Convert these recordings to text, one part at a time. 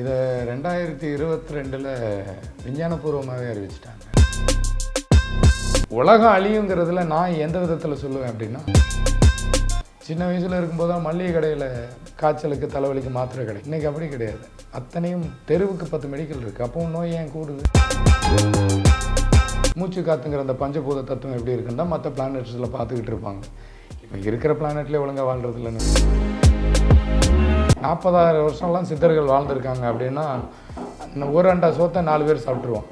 இதை ரெண்டாயிரத்தி இருபத்தி ரெண்டில் விஞ்ஞானபூர்வமாகவே அறிவிச்சிட்டாங்க. உலகம் அழியுங்கிறதுல நான் எந்த விதத்தில் சொல்லுவேன் அப்படின்னா சின்ன வயசில் இருக்கும்போது தான் மளிகை கடையில் காய்ச்சலுக்கு தலைவலிக்கு மாத்திரை கிடைக்கும் இன்றைக்கி அப்படி கிடையாது. அத்தனையும் தெருவுக்கு பத்து மெடிக்கல் இருக்குது அப்பவும் நோய் ஏன் கூடுது? மூச்சு காத்துங்கிற அந்த பஞ்சபூத தத்துவம் எப்படி இருக்குன்னா மற்ற பிளானட்ஸில் பார்த்துக்கிட்டு இருப்பாங்க. இப்போ இருக்கிற பிளானட்லேயே ஒழுங்காக வாழ்றது இல்லைன்னு நாற்பதாயிரம் வருஷம்லாம் சித்தர்கள் வாழ்ந்துருக்காங்க அப்படின்னா ஒரு அண்டா சோத்தை நாலு பேர் சாப்பிட்ருவோம்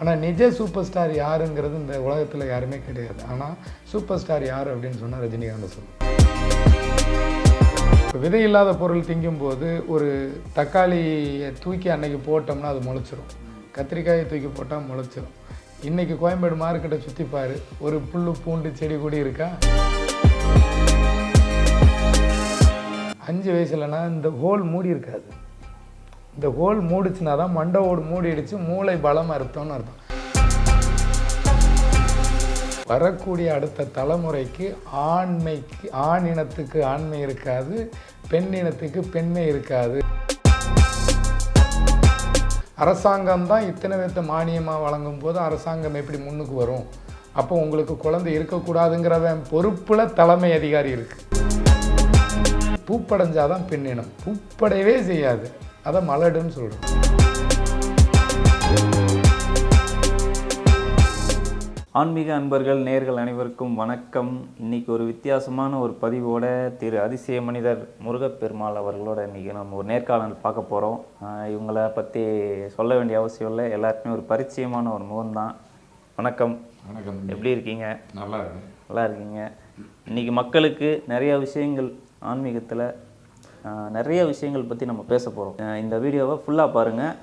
ஆனால் நிஜ சூப்பர் ஸ்டார் யாருங்கிறது இந்த உலகத்தில் யாருமே கிடையாது. ஆனால் சூப்பர் ஸ்டார் யார் அப்படின்னு சொன்னால் ரஜினிகாந்த் சொல்லும் இப்போ விதை இல்லாத பொருள் திங்கும்போது ஒரு தக்காளியை தூக்கி அன்னைக்கு போட்டோம்னா அது முளைச்சிரும். கத்திரிக்காயை தூக்கி போட்டால் முளைச்சிரும். இன்றைக்கி கோயம்பேடு மார்க்கெட்டை சுற்றிப்பார் ஒரு புல் பூண்டு செடி கொடி இருக்கா? அஞ்சு வயசுலனா இந்த ஹோல் மூடி இருக்காது. இந்த ஹோல் மூடிச்சுனா தான் மண்டை ஓடு மூடிடுச்சு மூளை பலமாக இருப்போம்னு அர்த்தம். வரக்கூடிய அடுத்த தலைமுறைக்கு ஆண்மைக்கு ஆண் இனத்துக்கு ஆண்மை இருக்காது பெண் இனத்துக்கு பெண்மை இருக்காது. அரசாங்கம் தான் இத்தனை பேர்த்த மானியமாக வழங்கும் போது அரசாங்கம் எப்படி முன்னுக்கு வரும்? அப்போ உங்களுக்கு குழந்தை இருக்கக்கூடாதுங்கிறவன் பொறுப்பில் தலைமை அதிகாரி இருக்குது பூப்படைஞ்சாதான் பெண்ணினம் பூப்படையவே செய்யாது. அதை மலடுன்னு சொல்கிறோம் ஆன்மீக அன்பர்கள் நேர்கள் அனைவருக்கும் வணக்கம். இன்னைக்கு ஒரு வித்தியாசமான ஒரு பதிவோட திரு அதிசய மனிதர் முருகப்பெருமாள் அவர்களோட இன்னைக்கு நம்ம ஒரு நேர்காணல் பார்க்க போகிறோம் இவங்களை பற்றி சொல்ல வேண்டிய அவசியம் இல்லை. எல்லாருக்குமே ஒரு பரிச்சயமான ஒரு முகம்தான். வணக்கம். வணக்கம். எப்படி இருக்கீங்க? நல்லா இருக்கு நல்லா இருக்கீங்க. இன்னைக்கு மக்களுக்கு நிறைய விஷயங்கள் ஆன்மீகத்தில் நிறைய விஷயங்கள் பற்றி நம்ம பேச போகிறோம் இந்த வீடியோவை ஃபுல்லாக பாருங்கள்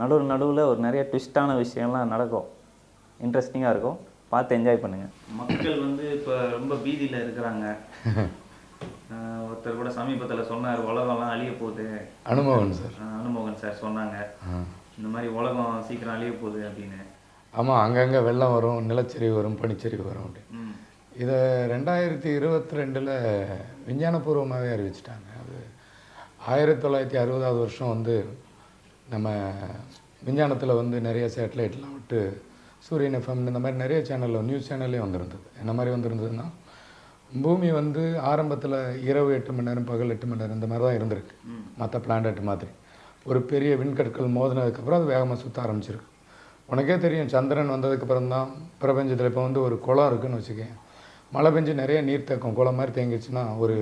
நடுவு நடுவில் ஒரு நிறைய ட்விஸ்டான விஷயம்லாம் நடக்கும். இன்ட்ரெஸ்டிங்காக இருக்கும். பார்த்து என்ஜாய் பண்ணுங்கள் மக்கள் வந்து இப்போ ரொம்ப பீதியில் இருக்கிறாங்க. ஒருத்தர் கூட சமீபத்தில் சொன்னார் உலகம்லாம் அழிய போகுது. அனுபவம் சார். அனுமோகன் சார் சொன்னாங்க. இந்த மாதிரி உலகம் சீக்கிரம் அழிய போகுது அப்படின்னு. ஆமாம் அங்கங்கே வெள்ளம் வரும் நிலச்சரிவு வரும் பனிச்சரிவு வரும் அப்படின்னு. இதை ரெண்டாயிரத்தி இருபத்தி ரெண்டில் விஞ்ஞானபூர்வமாகவே அறிவிச்சிட்டாங்க. அது ஆயிரத்தி தொள்ளாயிரத்தி அறுபதாவது வருஷம் வந்து நம்ம விஞ்ஞானத்தில் வந்து நிறைய சேட்டலைட்லாம் விட்டு சூரியன் எஃப்எம் இந்த மாதிரி நிறைய சேனலில் நியூஸ் சேனல்லே வந்திருந்தது. என்ன மாதிரி வந்திருந்ததுன்னா பூமி வந்து ஆரம்பத்தில் இரவு எட்டு மணி நேரம் பகல் எட்டு மணி நேரம் இந்த மாதிரி தான் இருந்திருக்கு. மற்ற பிளானட் மாதிரி. ஒரு பெரிய விண்கற்கள் மோதினதுக்கப்புறம் அது வேகமாக சுற்ற ஆரம்பிச்சிருக்கு. உனக்கே தெரியும் சந்திரன் வந்ததுக்கப்புறம் தான் பிரபஞ்சத்தில் இப்போ வந்து ஒரு குளம் இருக்குன்னு வச்சுக்கேன் மழை பெஞ்சு நிறைய நீர் தேக்கம் குளம் மாதிரி தேங்கிடுச்சுன்னா ஒரு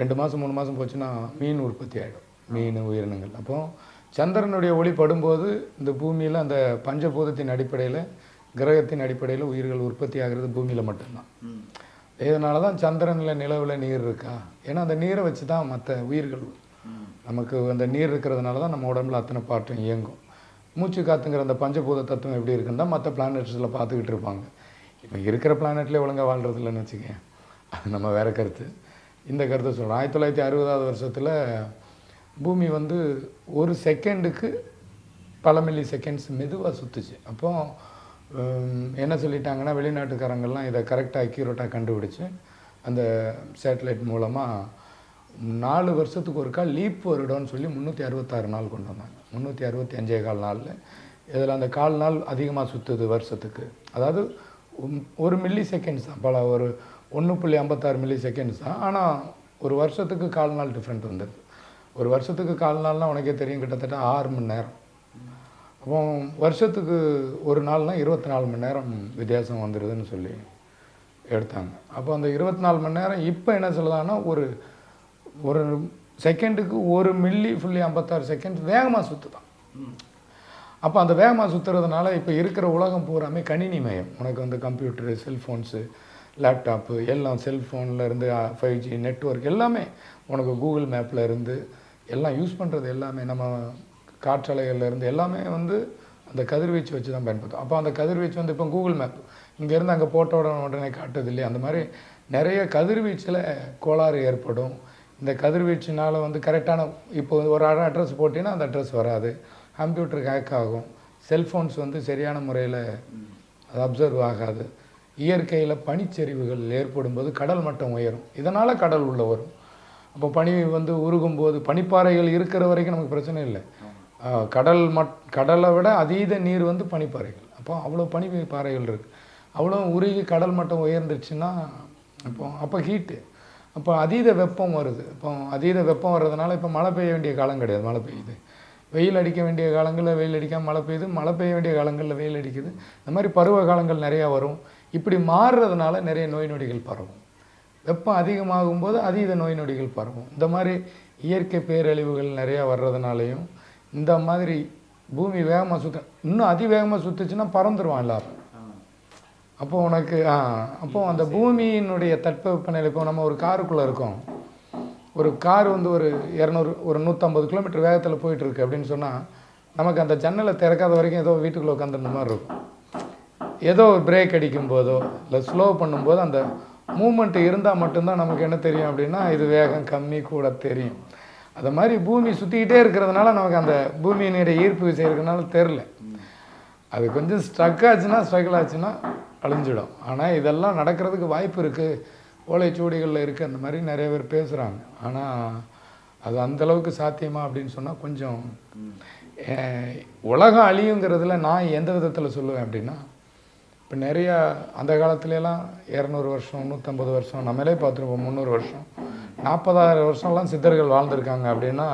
ரெண்டு மாதம் மூணு மாதம் போச்சுன்னா மீன் உற்பத்தி ஆகிடும் மீன் உயிரினங்கள். அப்போ சந்திரனுடைய ஒளி படும்போது இந்த பூமியில் அந்த பஞ்சபூதத்தின் அடிப்படையில் கிரகத்தின் அடிப்படையில் உயிர்கள் உற்பத்தி ஆகிறது பூமியில் மட்டும்தான். இதனால தான் சந்திரனில் நிலவில் நீர் இருக்கா? ஏன்னா அந்த நீரை வச்சு தான் மற்ற உயிர்கள் நமக்கு அந்த நீர் இருக்கிறதுனால தான் நம்ம உடம்புல அத்தனை பாட்டும் இயங்கும். மூச்சு காத்துங்கிற அந்த பஞ்சபூத தத்துவம் எப்படி இருக்குன்னு தான் மற்ற பிளானட்ஸில் பார்த்துக்கிட்டு இருப்பாங்க. இப்போ இருக்கிற பிளானெட்லேயே ஒழுங்காக வாழ்றது இல்லைன்னு வச்சுக்கேன் அது நம்ம வேற கருத்து. இந்த கருத்தை சொல்கிறோம் ஆயிரத்தி தொள்ளாயிரத்தி அறுபதாவது வருஷத்தில் பூமி வந்து ஒரு செகண்டுக்கு பல மில்லி செகண்ட்ஸ் மெதுவாக சுற்றுச்சு அப்போ என்ன சொல்லிட்டாங்கன்னா வெளிநாட்டுக்காரங்கள்லாம் இதை கரெக்டாக அக்யூரேட்டாக கண்டுபிடிச்சு அந்த சேட்டலைட் மூலமாக நாலு வருஷத்துக்கு ஒருக்கா லீப் வருடம்னு சொல்லி முந்நூற்றி அறுபத்தாறு நாள் கொண்டு வந்தாங்க. முந்நூற்றி அறுபத்தி அஞ்சே கால் நாளில். இதில் அந்த கால் நாள் அதிகமாக சுற்றுது வருஷத்துக்கு. அதாவது ஒரு மில்லி செகண்ட்ஸ் தான் பல ஒரு ஒன்று புள்ளி ஐம்பத்தாறு மில்லி செகண்ட்ஸ் தான். ஆனால் ஒரு வருஷத்துக்கு கால் நாள் டிஃப்ரெண்ட் வந்துடுது ஒரு வருஷத்துக்கு கால் நாள்னால் உனக்கே தெரியும் கிட்டத்தட்ட ஆறு மணி நேரம். அப்போ வருஷத்துக்கு ஒரு நாள்னா இருபத்தி நாலு மணி நேரம் வித்தியாசம் வந்துடுதுன்னு சொல்லி எடுத்தாங்க. அப்போ அந்த இருபத்தி நாலு மணி நேரம் இப்போ என்ன சொல்லுதான்னா ஒரு ஒரு செகண்டுக்கு ஒரு மில்லி புள்ளி ஐம்பத்தாறு செகண்ட் வேகமாக சுற்றுதான் அப்போ அந்த வேகமாக சுற்றுறதுனால இப்போ இருக்கிற உலகம் பூராமே கணினி மயம் உனக்கு வந்து கம்ப்யூட்டரு செல்ஃபோன்ஸு லேப்டாப்பு எல்லாம் செல்ஃபோனில் இருந்து ஃபைவ் ஜி நெட்ஒர்க் எல்லாமே உனக்கு கூகுள் மேப்பில் இருந்து எல்லாம் யூஸ் பண்ணுறது எல்லாமே நம்ம காற்றலைகள்லேருந்து எல்லாமே வந்து அந்த கதிர்வீச்சு வச்சு தான் பயன்படுத்தும். அப்போ அந்த கதிர்வீச்சு வந்து இப்போ கூகுள் மேப். இங்கேருந்து அங்கே போட்ட உடனே உடனே காட்டுது இல்லையா? அந்த மாதிரி நிறைய கதிர்வீச்சில் கோளாறு ஏற்படும். இந்த கதிர்வீச்சுனால் வந்து கரெக்டான இப்போ ஒரு அட்ரஸ் போட்டிங்கன்னா அந்த அட்ரஸ் வராது. கம்ப்யூட்டருக்கு ஹேக் ஆகும். செல்ஃபோன்ஸ் வந்து சரியான முறையில் அது அப்சர்வ் ஆகாது. இயற்கையில் பனிச்சரிவுகள் ஏற்படும் போது கடல் மட்டம் உயரும். இதனால் கடல் உள்ள வரும். அப்போ பனி வந்து உருகும்போது பனிப்பாறைகள் இருக்கிற வரைக்கும் நமக்கு பிரச்சனை இல்லை. கடல் மட் கடலை விட அதீத நீர் வந்து பனிப்பாறைகள். அப்போ அவ்வளோ பனி பாறைகள் இருக்குது அவ்வளோ உருகி கடல் மட்டம் உயர்ந்துருச்சுன்னா அப்போ அப்போ ஹீட்டு அப்போ அதீத வெப்பம் வருது. இப்போ அதீத வெப்பம் வர்றதுனால இப்போ மழை பெய்ய வேண்டிய காலம் கிடையாது. மழை பெய்யுது. வெயில் அடிக்க வேண்டிய காலங்களில் வெயில் அடிக்காம மழை பெய்யுது. மழை பெய்ய வேண்டிய காலங்களில் வெயில் அடிக்குது. இந்த மாதிரி பருவ காலங்கள் நிறையா வரும். இப்படி மாறுறதுனால நிறைய நோய் நொடிகள் பரவும். வெப்பம் அதிகமாகும் போது அதீத நோய் நொடிகள் பரவும். இந்த மாதிரி இயற்கை பேரழிவுகள் நிறையா வர்றதுனாலையும் இந்த மாதிரி பூமி வேகமாக சுத்த இன்னும் அதிவேகமாக சுற்றுச்சுன்னா பறந்துருவான் எல்லாரும். அப்போ உனக்கு ஆ அப்போ அந்த பூமியினுடைய தட்பவெப்பநிலை இப்போ நம்ம ஒரு காருக்குள்ளே இருக்கோம். ஒரு கார் வந்து ஒரு இரநூறு ஒரு நூற்றம்பது கிலோமீட்டர் வேகத்தில் போயிட்டுருக்கு அப்படின்னு சொன்னால் நமக்கு அந்த ஜன்னலை திறக்காத வரைக்கும் ஏதோ வீட்டுக்குள்ளே உட்காந்துருந்த மாதிரி இருக்கும். ஏதோ ஒரு பிரேக் அடிக்கும் போதோ இல்லை ஸ்லோ பண்ணும்போது அந்த மூமெண்ட்டு இருந்தால் மட்டும்தான் நமக்கு என்ன தெரியும் அப்படின்னா இது வேகம் கம்மி கூட தெரியும். அது மாதிரி பூமி சுற்றிக்கிட்டே இருக்கிறதுனால நமக்கு அந்த பூமியினுடைய ஈர்ப்பு விசை இருக்கிறதுனால தெரில அது கொஞ்சம் ஸ்ட்ரக் ஆச்சுன்னா ஸ்ட்ரகிள் ஆச்சுன்னா அழிஞ்சிடும். ஆனால் இதெல்லாம் நடக்கிறதுக்கு வாய்ப்பு இருக்குது ஓலைச்சுவடிகளில் இருக்குது அந்த மாதிரி நிறைய பேர் பேசுகிறாங்க ஆனால் அது அந்த அளவுக்கு சாத்தியமா அப்படின்னு சொன்னால் கொஞ்சம் உலகம் அழியுங்கிறதுல நான் எந்த விதத்தில் சொல்லுவேன் அப்படின்னா இப்போ நிறையா அந்த காலத்துலலாம் இரநூறு வருஷம் நூற்றம்பது வருஷம் நம்மளே பார்த்துருப்போம் முந்நூறு வருஷம். நாற்பதாயிரம் வருஷம்லாம் சித்தர்கள் வாழ்ந்திருக்காங்க அப்படின்னா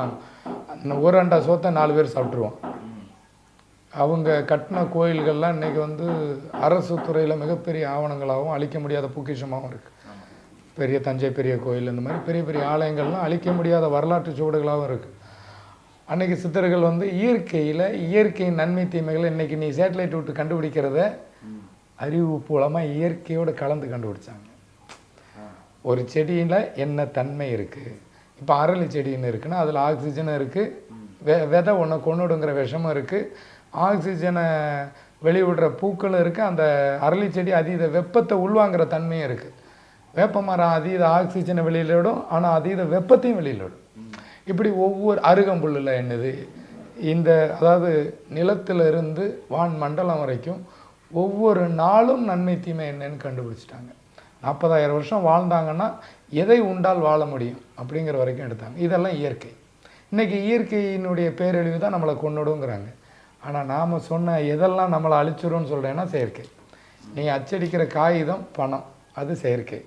ஒரு அண்டா சோத்தை நாலு பேர் சாப்பிட்ருவோம் அவங்க கட்டின கோயில்கள்லாம் இன்றைக்கி வந்து அரசு துறையில் மிகப்பெரிய ஆவணங்களாகவும் அழிக்க முடியாத பொக்கிஷமாகவும் இருக்குது பெரிய தஞ்சை பெரிய கோயில் இந்த மாதிரி பெரிய பெரிய ஆலயங்கள்லாம் அழிக்க முடியாத வரலாற்று சுவடுகளாகவும் இருக்குது அன்னைக்கு சித்தர்கள் வந்து இயற்கையில் இயற்கையின் நன்மை தீமைகளை இன்றைக்கி நீ சேட்டலைட் விட்டு கண்டுபிடிக்கிறத அறிவு மூலமாக இயற்கையோடு கலந்து கண்டுபிடிச்சாங்க. ஒரு செடியில் என்ன தன்மை இருக்குது இப்போ அரளி செடின்னு இருக்குன்னா அதில் ஆக்சிஜனும் இருக்குது வெ விதை ஒன்று கொண்டுடுங்கிற விஷமும் இருக்குது ஆக்சிஜனை வெளிவிடுற பூக்களும் இருக்குது அந்த அரளி செடி அதீத வெப்பத்தை உள்வாங்கிற தன்மையும் இருக்குது வேப்ப மரம் அதீத ஆக்சிஜனை வெளியிலிடும் ஆனால் அதீத வெப்பத்தையும் வெளியிலிடும் இப்படி ஒவ்வொரு அருகம்புல்லில் என்னது? இந்த அதாவது நிலத்திலிருந்து வான் மண்டலம் வரைக்கும் ஒவ்வொரு நாளும் நன்மை தீமை என்னன்னு கண்டுபிடிச்சிட்டாங்க. நாற்பதாயிரம் வருஷம் வாழ்ந்தாங்கன்னா எதை உண்டால் வாழ முடியும் அப்படிங்கிற வரைக்கும் எடுத்தாங்க. இதெல்லாம் இயற்கை. இன்றைக்கி இயற்கையினுடைய பேரழிவு தான் நம்மளை கொண்டுடுங்கிறாங்க ஆனால் நாம் சொன்ன எதெல்லாம் நம்மளை அழிச்சிரும்னு சொல்கிறேன்னா செயற்கை. நீ அச்சடிக்கிற காகிதம் பணம் அது செயற்கை.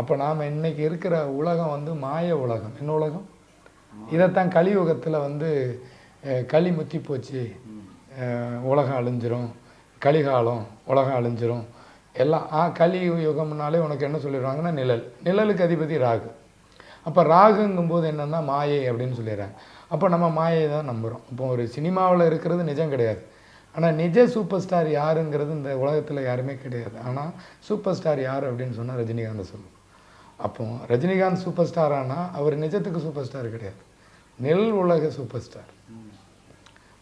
அப்போ நாம் இன்னைக்கு இருக்கிற உலகம் வந்து மாய உலகம். என்ன உலகம்? இதைத்தான் கலியுகத்தில் வந்து களி முத்தி போச்சு. உலகம் அழிஞ்சிரும். கலிகாலம் உலகம் அழிஞ்சிரும். எல்லாம் ஆ களி யுகம்னாலே உனக்கு என்ன சொல்லிடுவாங்கன்னா நிழல். நிழலுக்கு அதிபதி ராகு. அப்போ ராகுங்கும்போது என்னென்னா மாயை அப்படின்னு சொல்லிடுறாங்க. அப்போ நம்ம மாயை தான் நம்புகிறோம் இப்போ ஒரு சினிமாவில் இருக்கிறது நிஜம் கிடையாது. ஆனால் நிஜ சூப்பர் ஸ்டார் யாருங்கிறது இந்த உலகத்தில் யாருமே கிடையாது. ஆனால் சூப்பர் ஸ்டார் யார் அப்படின்னு சொன்னால் ரஜினிகாந்த் சொல்லுவோம் அப்போ ரஜினிகாந்த் சூப்பர் ஸ்டார் ஆனால் அவர் நிஜத்துக்கு சூப்பர் ஸ்டார் கிடையாது. நெல் உலக சூப்பர் ஸ்டார்.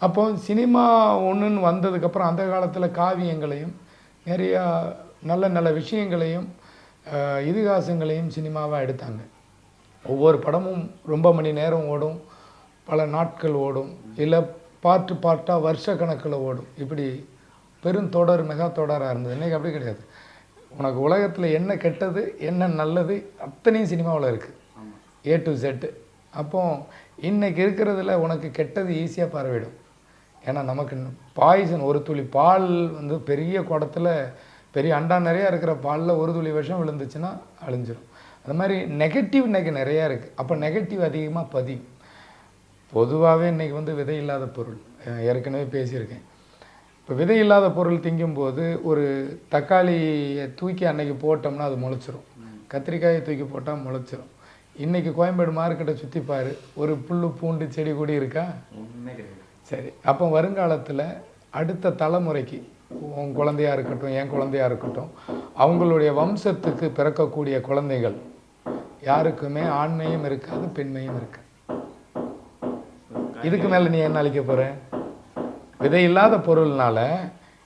அப்போ சினிமா ஒன்றுன்னு வந்ததுக்கப்புறம் அந்த காலத்தில் காவியங்களையும் நிறையா நல்ல நல்ல விஷயங்களையும் இதிகாசங்களையும் சினிமாவாக எடுத்தாங்க. ஒவ்வொரு படமும் ரொம்ப மணி நேரம் ஓடும் பல நாட்கள் ஓடும் இல்லை பார்ட்டு பார்ட்டாக வருஷ கணக்கில் ஓடும். இப்படி பெருந்தொடர் மெகா தொடராக இருந்தது. இன்றைக்கி அப்படி கிடையாது. உனக்கு உலகத்தில் என்ன கெட்டது என்ன நல்லது அத்தனையும் சினிமாவில் இருக்குது ஏ டு செட்டு அப்போ இன்றைக்கி இருக்கிறதுல உனக்கு கெட்டது ஈஸியாக பரவிடும். ஏன்னா நமக்கு பாய்சன் ஒரு துளி பால் வந்து பெரிய குடத்துல பெரிய அண்டா நிறையா இருக்கிற பாலில் ஒரு துளி விஷம் விழுந்துச்சுன்னா அழிஞ்சிரும். அது மாதிரி நெகட்டிவ் இன்னைக்கு நிறையா இருக்குது அப்போ நெகட்டிவ் அதிகமாக பதியும். பொதுவாகவே இன்றைக்கி வந்து விதை இல்லாத பொருள். ஏற்கனவே பேசியிருக்கேன். இப்போ விதை இல்லாத பொருள் திங்கும்போது ஒரு தக்காளியை தூக்கி அன்னைக்கு போட்டோம்னா அது முளைச்சிரும். கத்திரிக்காயை தூக்கி போட்டால் முளைச்சிரும். இன்னைக்கு கோயம்பேடு மார்க்கெட்டை சுற்றி பாரு ஒரு புல்லு பூண்டு செடி கொடி இருக்கா? சரி அப்போ வருங்காலத்தில் அடுத்த தலைமுறைக்கு உன் குழந்தையா இருக்கட்டும் என் குழந்தையா இருக்கட்டும் அவங்களுடைய வம்சத்துக்கு பிறக்கக்கூடிய குழந்தைகள் யாருக்குமே ஆண்மையும் இருக்காது பெண்மையும் இருக்காது. இதுக்கு மேலே நீ என்ன அழிக்க போற? விதை இல்லாத பொருள்னால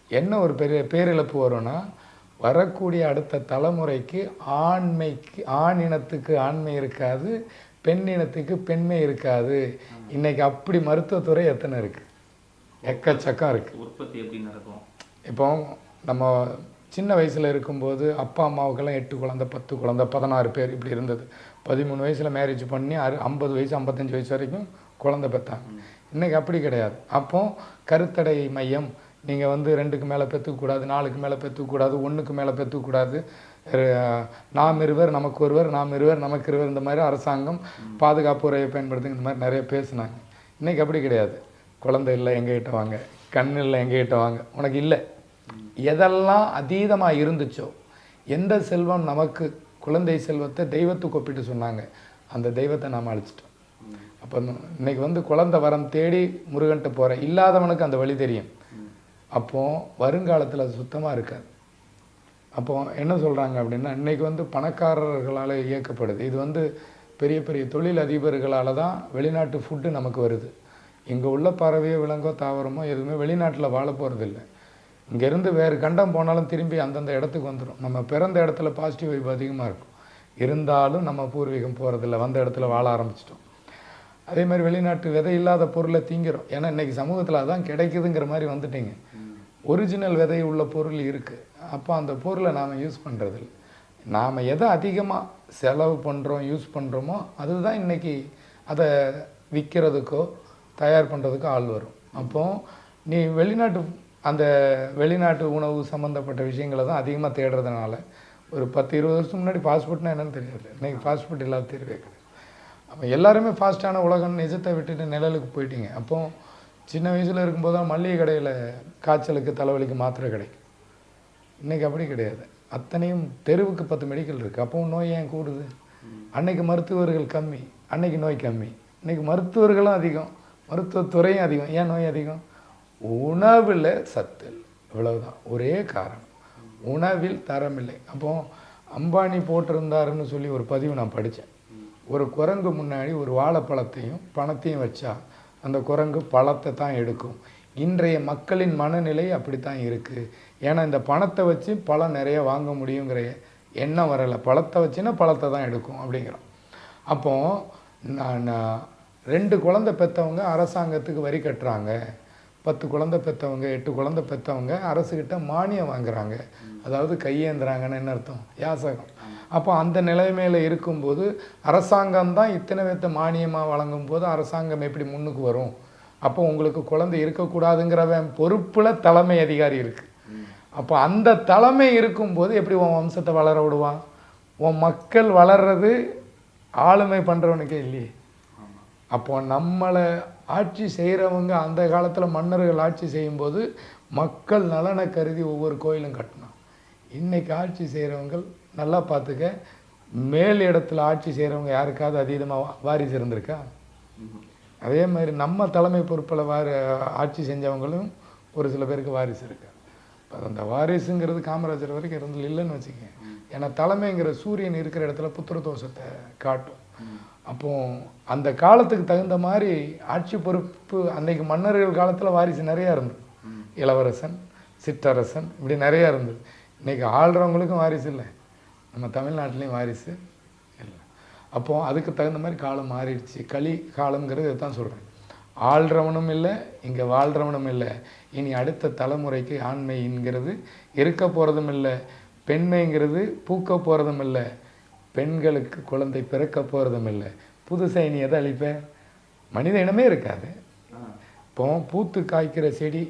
என்ன ஒரு பெரிய பேரிழப்பு வரும்னா வரக்கூடிய அடுத்த தலைமுறைக்கு ஆண்மைக்கு ஆண் இனத்துக்கு ஆண்மை இருக்காது பெண் இனத்துக்கு பெண்மை இருக்காது. இன்னைக்கு அப்படி மருத்துவத்துறை எத்தனை இருக்கு? எக்கச்சக்கம் இருக்கு. உற்பத்தி எப்படி நடக்கும்? இப்போ நம்ம சின்ன வயசில் இருக்கும்போது அப்பா அம்மாவுக்கெல்லாம் எட்டு குழந்தை பத்து குழந்தை பதினாறு பேர் இப்படி இருந்தது. பதிமூணு வயசில் மேரேஜ் பண்ணி அறு ஐம்பது வயசு ஐம்பத்தஞ்சு வயசு வரைக்கும் குழந்தை பெற்றாங்க இன்றைக்கி அப்படி கிடையாது. அப்போ கருத்தடை மையம் நீங்கள் வந்து ரெண்டுக்கு மேலே பெற்றுக்கூடாது நாலுக்கு மேலே பெற்றுக்கூடாது ஒன்றுக்கு மேலே பெற்றுக்கூடாது நாம் இருவர் நமக்கு ஒருவர் நாம் இருவர் நமக்கு இருவர் இந்த மாதிரி அரசாங்கம் பாதுகாப்பு உரையை பயன்படுத்துங்க. இந்த மாதிரி நிறைய பேசுனாங்க. இன்றைக்கி அப்படி கிடையாது. குழந்தை இல்லை எங்ககிட்ட வாங்க. கண் இல்லை எங்ககிட்ட வாங்க. உனக்கு இல்லை. எதெல்லாம் அதீதமாக இருந்துச்சோ எந்த செல்வம் நமக்கு குழந்தை செல்வத்தை தெய்வத்துக்கு ஒப்பிட்டு சொன்னாங்க அந்த தெய்வத்தை நாம் அழிச்சிட்டோம். அப்போ இன்னைக்கு வந்து குழந்தை வரம் தேடி முருகன்ட்டு போகிற இல்லாதவனுக்கு அந்த வழி தெரியும். அப்போ வருங்காலத்தில் அது சுத்தமாக இருக்காது. அப்போ என்ன சொல்கிறாங்க அப்படின்னா இன்றைக்கி வந்து பணக்காரர்களால் இயக்கப்படுது. இது வந்து பெரிய பெரிய தொழில் அதிபர்களால் தான் வெளிநாட்டு ஃபுட்டு நமக்கு வருது. இங்கே உள்ள பறவையோ விலங்கோ தாவரமோ எதுவுமே வெளிநாட்டில் வாழ போகிறதில்ல இங்கேருந்து வேறு கண்டம் போனாலும் திரும்பி அந்தந்த இடத்துக்கு வந்துடும் நம்ம பிறந்த இடத்துல பாசிட்டிவ் வைப் அதிகமாக இருக்கும். இருந்தாலும் நம்ம பூர்வீகம் போகிறதில்ல வந்த இடத்துல வாழ ஆரம்பிச்சிட்டோம். அதே மாதிரி வெளிநாட்டு விதை இல்லாத பொருளை திங்கிறோம். ஏன்னா இன்னைக்கு சமூகத்தில் அதான் கிடைக்குதுங்கிற மாதிரி வந்துட்டீங்க. ஒரிஜினல் விதை உள்ள பொருள் இருக்குது அப்போ அந்த பொருளை நாம் யூஸ் பண்ணுறதில்ல நாம் எதை அதிகமாக செலவு பண்ணுறோம் யூஸ் பண்ணுறோமோ அதுதான் இன்னைக்கு அதை விற்கிறதுக்கோ தயார் பண்ணுறதுக்கோ ஆள் வரும். அப்போ நீ வெளிநாட்டு அந்த வெளிநாட்டு உணவு சம்மந்தப்பட்ட விஷயங்களை தான் அதிகமாக தேடுறதுனால ஒரு பத்து இருபது வருஷத்துக்கு முன்னாடி பாஸ்போர்ட்னா என்னன்னு தெரியாது இன்னைக்கு பாஸ்போர்ட் இல்லாத கிடையாது அப்போ எல்லாருமே ஃபாஸ்ட்டான உலகம் நிஜத்தை விட்டுட்டு நிழலுக்கு போயிட்டீங்க. அப்போ சின்ன வயசில் இருக்கும்போது தான் மல்லிகை கடையில் காய்ச்சலுக்கு தலைவலிக்கு மாத்திரை கிடைக்கும் இன்றைக்கி அப்படி கிடையாது. அத்தனையும் தெருவுக்கு பத்து மெடிக்கல் இருக்குது அப்போவும் நோய் ஏன் கூடுது? அன்னைக்கு மருத்துவர்கள் கம்மி அன்னைக்கு நோய் கம்மி. இன்னைக்கு மருத்துவர்களும் அதிகம் மருத்துவத்துறையும் அதிகம். ஏன் நோய் அதிகம்? உணவில் சத்து இவ்வளவுதான். ஒரே காரணம். உணவில் தரம் இல்லை. அம்பானி போட்டிருந்தாருன்னு சொல்லி ஒரு பதிவு நான் படித்தேன் ஒரு குரங்கு முன்னாடி ஒரு வாழைப்பழத்தையும் பணத்தையும் வச்சா அந்த குரங்கு பழத்தை தான் எடுக்கும். இன்றைய மக்களின் மனநிலை அப்படித்தான் இருக்குது ஏன்னா இந்த பணத்தை வச்சு பழம் நிறைய வாங்க முடியுங்கிற எண்ணம் வரலை. பழத்தை வச்சுன்னா பழத்தை தான் எடுக்கும் அப்படிங்கிறோம். அப்போது நான் நான் ரெண்டு குழந்தை பெற்றவங்க அரசாங்கத்துக்கு வரி கட்டுறாங்க. பத்து குழந்தை பெற்றவங்க எட்டு குழந்தை பெற்றவங்க அரசுக்கிட்ட மானியம் வாங்குறாங்க. அதாவது கையேந்துறாங்கன்னு என்ன அர்த்தம்? யாசகம். அப்போ அந்த நிலைமையில் இருக்கும்போது அரசாங்கம் தான் இத்தனை பேர்த்த மானியமாக வழங்கும் போது அரசாங்கம் எப்படி முன்னுக்கு வரும்? அப்போ உங்களுக்கு குழந்தை இருக்கக்கூடாதுங்கிறவன் பொறுப்பில் தலைமை அதிகாரி இருக்குது அப்போ அந்த தலைமை இருக்கும்போது எப்படி உன் வம்சத்தை வளர விடுவான்? உன் மக்கள் வளர்றது ஆளுமை பண்ணுறவனுக்கே இல்லையே. அப்போ நம்மளை ஆட்சி செய்கிறவங்க அந்த காலத்தில் மன்னர்கள் ஆட்சி செய்யும்போது மக்கள் நலனை கருதி ஒவ்வொரு கோயிலும் கட்டணும் இன்றைக்கி ஆட்சி செய்கிறவங்க நல்லா பார்த்துக்க மேல் இடத்துல ஆட்சி செய்கிறவங்க யாருக்காவது அதீதமாக வாரிசு இருந்திருக்கா? அதே மாதிரி நம்ம தலைமை பொறுப்பில் வாரி ஆட்சி செஞ்சவங்களும் ஒரு சில பேருக்கு வாரிசு இருக்கு? இப்போ அந்த வாரிசுங்கிறது காமராஜர் வரைக்கும் இருந்து இல்லைன்னு வச்சுக்கங்க. ஏன்னா தலைமைங்கிற சூரியன் இருக்கிற இடத்துல புத்திர தோஷத்தை காட்டும். அப்போ அந்த காலத்துக்கு தகுந்த மாதிரி ஆட்சி பொறுப்பு அன்னைக்கு மன்னர்கள் காலத்தில் வாரிசு நிறையா இருந்தது. இளவரசன் சிற்றரசன் இப்படி நிறையா இருந்தது. இன்றைக்கி ஆள்றவங்களுக்கும் வாரிசு இல்லை. நம்ம தமிழ்நாட்டிலையும் வாரிசு இல்லை. அப்போது அதுக்கு தகுந்த மாதிரி காலம் மாறிடுச்சு. களி காலம்ங்கிறது தான் சொல்கிறேன் ஆள்றவனும் இல்லை இங்கே வாழ்கிறவனும் இல்லை. இனி அடுத்த தலைமுறைக்கு ஆண்மைங்கிறது இருக்க போகிறதும் இல்லை. பெண்மைங்கிறது பூக்க போகிறதும் இல்லை. பெண்களுக்கு குழந்தை பிறக்க போகிறதும் இல்லை. புதுசாக இனி எதை அழிப்ப? மனித இனமே இருக்காது. இப்போ பூத்து காய்க்கிற செடி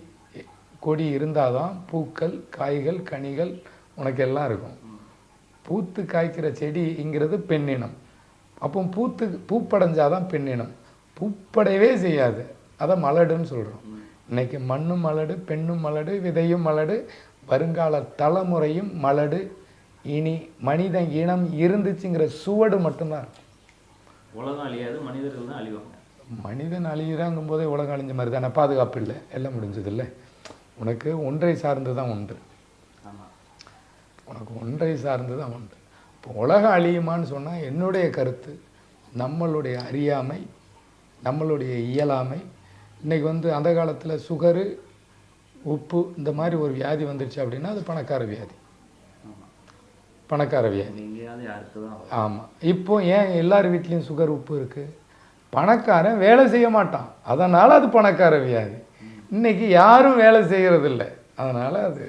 கொடி இருந்தால் தான் பூக்கள் காய்கள் கனிகள் உனக்கு எல்லாம் இருக்கும் பூத்து காய்க்கிற செடிங்கிறது பெண்ணினம் அப்போ பூத்து பூப்படைஞ்சாதான் பெண்ணினம் பூப்படையவே செய்யாது. அதை மலடுன்னு சொல்கிறோம் இன்னைக்கு மண்ணும் மலடு பெண்ணும் மலடு விதையும் மலடு வருங்கால தலைமுறையும் மலடு இனி மனித இனம் இருந்துச்சுங்கிற சுவடு மட்டும்தான். இருக்கும் உலகம் அழியாது மனிதர்கள் தான் அழிவாங்க. மனிதன் அழியிறாங்கும் போதே உலகம் அழிஞ்ச மாதிரி தானே பாதுகாப்பு இல்லை எல்லாம் முடிஞ்சது இல்லை உனக்கு ஒன்றை சார்ந்து தான் உண்டு ஆமாம் உனக்கு ஒன்றை சார்ந்து தான் உண்டு இப்போ உலகம் அழியுமான்னு சொன்னால் என்னுடைய கருத்து நம்மளுடைய அறியாமை நம்மளுடைய இயலாமை. இன்னைக்கு வந்து அந்த காலத்தில் சுகரு உப்பு இந்த மாதிரி ஒரு வியாதி வந்துடுச்சு அப்படின்னா அது பணக்கார வியாதி. பணக்கார வியாதி ஆமாம் இப்போ ஏன் எல்லார் வீட்லேயும் சுகர் உப்பு இருக்குது பணக்காரன் வேலை செய்ய மாட்டான். அதனால் அது பணக்கார வியாதி இன்னைக்கு யாரும் வேலை செய்கிறதில்ல அதனால் அது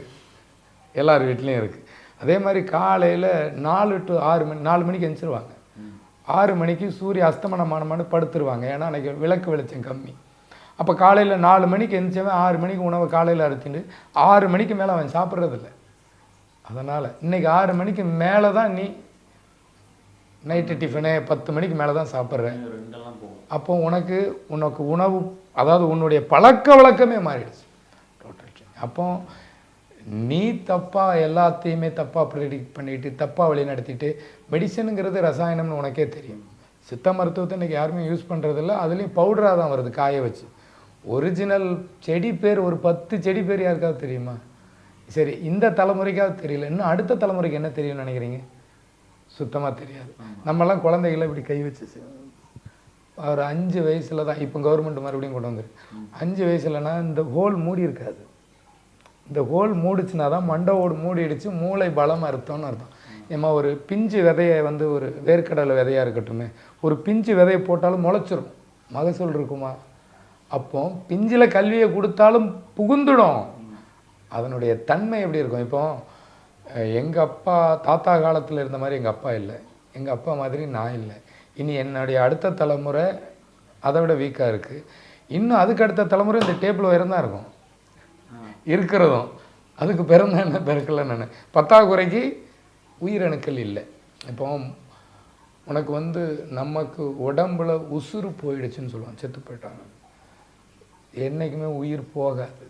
எல்லார் வீட்லேயும் இருக்குது அதே மாதிரி காலையில் நாலு டு ஆறு மணி நாலு மணிக்கு எந்திரிச்சிருவாங்க. ஆறு மணிக்கு சூரிய அஸ்தமனம் ஆனமானு படுத்துருவாங்க. ஏன்னா அன்றைக்கி விளக்கு வெளிச்சம் கம்மி. அப்போ காலையில் நாலு மணிக்கு எந்திரிச்சவன் ஆறு மணிக்கு உணவை காலையில் அறுத்திட்டு ஆறு மணிக்கு மேலே அவன் சாப்பிட்றதில்ல. அதனால் இன்னைக்கு ஆறு மணிக்கு மேலே தான் நீ நைட்டு டிஃபனு பத்து மணிக்கு மேலே தான் சாப்பிட்ற அப்போ உனக்கு உனக்கு உணவு அதாவது உன்னுடைய பழக்க வழக்கமே மாறிடுச்சு. டோட்டல் அப்போ நீ தப்பாக எல்லாத்தையுமே தப்பாக ப்ரெடிக்ட் பண்ணிட்டு தப்பாக வழி நடத்திட்டு மெடிசனுங்கிறது ரசாயனம்னு உனக்கே தெரியும். சித்த மருத்துவத்தை இன்றைக்கி யாருமே யூஸ் பண்ணுறதில்ல அதுலேயும் பவுடராக தான் வருது காய வச்சு. ஒரிஜினல் செடி பேர் ஒரு பத்து செடி பேர் யாருக்காவது தெரியுமா? சரி இந்த தலைமுறைக்காவது தெரியல. இன்னும் அடுத்த தலைமுறைக்கு என்ன தெரியும்னு நினைக்கிறீங்க? சுத்தமாக தெரியாது. நம்மலாம் குழந்தைகளை இப்படி கை வச்சு ஒரு அஞ்சு வயசில் தான் இப்போ கவர்மெண்ட் மறுபடியும் கொண்டு வந்துருக்கு அஞ்சு வயசுலனா இந்த ஹோல் மூடி இருக்காது. இந்த ஹோல் மூடிச்சுனா தான் மண்டை ஓடு மூடிடுச்சு மூளை பலம் அர்த்தம்னு அர்த்தம். ஏம்மா ஒரு பிஞ்சு விதையை வந்து ஒரு வேர்க்கடலை விதையா இருக்கட்டுமே ஒரு பிஞ்சு விதையை போட்டாலும் முளைச்சிரும். மகசூல் இருக்குமா? அப்போ பிஞ்சில் கல்வியை கொடுத்தாலும் புகுந்துடும். அதனுடைய தன்மை எப்படி இருக்கும்? இப்போ எங்கள் அப்பா தாத்தா காலத்தில் இருந்த மாதிரி எங்கள் அப்பா இல்லை. எங்கள் அப்பா மாதிரி நான் இல்லை. இனி என்னுடைய அடுத்த தலைமுறை அதை விட வீக்காக இருக்குது இன்னும் அதுக்கு அடுத்த தலைமுறை இந்த டேபிள் உயரம் தான் இருக்கும். இருக்கிறதும். அதுக்கு பிறந்த என்ன பிறக்கல நான். பத்தாக்குறைக்கு உயிரணுக்கள் இல்லை. இப்போ உனக்கு வந்து நமக்கு உடம்புல உசுறு போயிடுச்சுன்னு சொல்லுவான் செத்து போயிட்டாங்க. என்றைக்குமே உயிர் போகாது.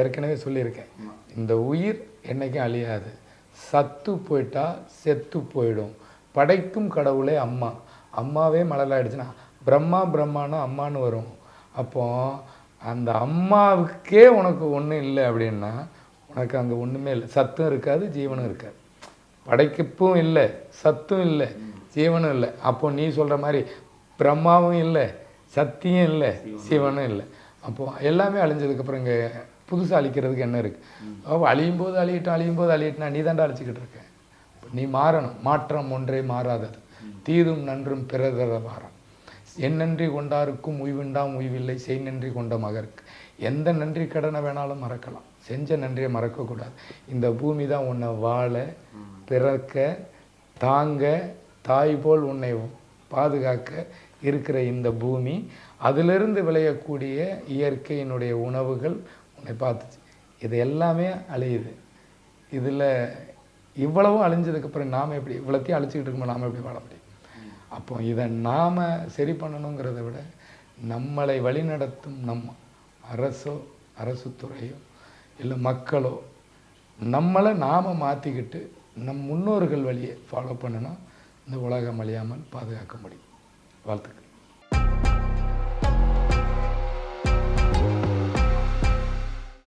ஏற்கனவே சொல்லியிருக்கேன். இந்த உயிர் என்றைக்கும் அழியாது. சத்து போயிட்டா செத்து போயிடும். படைக்கும் கடவுளே அம்மா. அம்மாவே மலலாயிடுச்சுன்னா பிரம்மா பிரம்மானா அம்மான்னு வரும். அப்போ அந்த அம்மாவுக்கே உனக்கு ஒன்றும் இல்லை அப்படின்னா உனக்கு அங்கே ஒன்றுமே இல்லை. சத்தும் இருக்காது ஜீவனும் இருக்காது. படைக்கப்பும் இல்லை சத்தும் இல்லை ஜீவனும் இல்லை. அப்போ நீ சொல்கிற மாதிரி பிரம்மாவும் இல்லை சக்தியும் இல்லை சிவனும் இல்லை. அப்போ எல்லாமே அழிஞ்சதுக்கப்புறம் இங்கே புதுசாக அழிக்கிறதுக்கு என்ன இருக்குது அழியும் போது அழியட்டும் அழியும் போது அழியட்டும்னா நீ தாண்டா அழிச்சிக்கிட்டு இருக்க. நீ மாறணும். மாற்றம் ஒன்றே மாறாதது. தீதும் நன்றும் பிறதர வாரம் என் நன்றி கொண்டாருக்கும் உய்வுண்டாம் உய்வில்லை செய் நன்றி கொண்ட மகருக்கு. எந்த நன்றி கடனை வேணாலும் மறக்கலாம். செஞ்ச நன்றியை மறக்கக்கூடாது. இந்த பூமி தான் உன்னை வாழ பிறக்க தாங்க தாய் போல் உன்னை பாதுகாக்க இருக்கிற இந்த பூமி. அதிலிருந்து விளையக்கூடிய இயற்கையினுடைய உணவுகள் உன்னை பார்த்துச்சு. இது எல்லாமே அழியுது. இதில் இவ்வளவும் அழிஞ்சதுக்கப்புறம் நாம் எப்படி இவ்வளோத்தையும் அழிச்சிக்கிட்டு இருக்கும்போது நாம் எப்படி வாழ முடியும்? அப்போ இதை நாம் சரி பண்ணணுங்கிறத விட நம்மளை வழிநடத்தும் நம் அரசோ அரசு துறையோ இல்லை மக்களோ நம்மளை நாம் மாற்றிக்கிட்டு நம் முன்னோர்கள் வழியை ஃபாலோ பண்ணினா இந்த உலகம் அழியாமல் பாதுகாக்க முடியும். வாழ்த்துக்கள்.